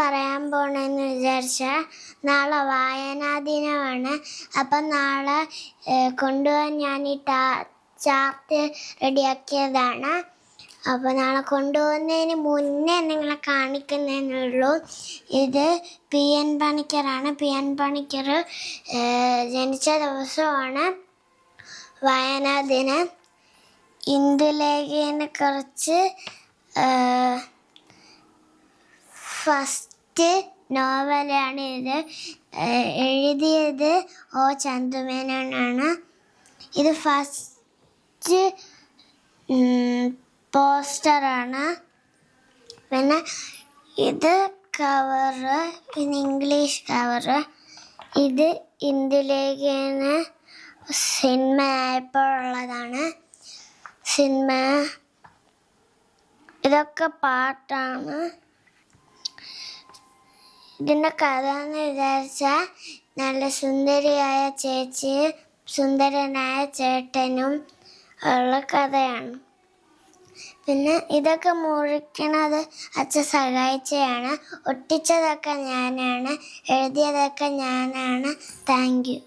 പറയാൻ പോണെന്ന് വിചാരിച്ചാൽ നാളെ വായനാ ദിനമാണ്. അപ്പം നാളെ കൊണ്ടുപോകാൻ ഞാൻ ഈ ടാ ചാർട്ട് റെഡിയാക്കിയതാണ്. അപ്പോൾ നാളെ കൊണ്ടുപോകുന്നതിന് മുന്നേ നിങ്ങളെ കാണിക്കുന്നതിനുള്ളൂ ഇത് പി എൻ പണിക്കറാണ് പി എൻ പണിക്കർ ജനിച്ച ദിവസമാണ് വായനാ ദിനം. ഇന്ദുലേഖയെ കുറിച്ച് ഫസ്റ്റ് നോവലാണ് ഇത്. എഴുതിയത് ഓ ചന്തുമേനോനാണ്. ഇത് ഫസ്റ്റ് പോസ്റ്ററാണ്. പിന്നെ ഇത് കവറ് പിന്നെ ഇംഗ്ലീഷ് കവറ്. ഇത് ഇന്ത്യയിലേക്കാണ് സിനിമ ആയപ്പോൾ ഉള്ളതാണ് സിനിമ ഇതൊക്കെ പാട്ടാണ്. ഇതിന്റെ കഥ എന്ന് വിചാരിച്ചാൽ നല്ല സുന്ദരിയായ ചേച്ചിയും സുന്ദരനായ ചേട്ടനും ഉള്ള കഥയാണ്. പിന്നെ ഇതൊക്കെ മുറിക്കണത് അച്ഛൻ സഹായിച്ചതാണ് ഒട്ടിച്ചതൊക്കെ ഞാനാണ്. എഴുതിയതൊക്കെ ഞാനാണ്. Thank you.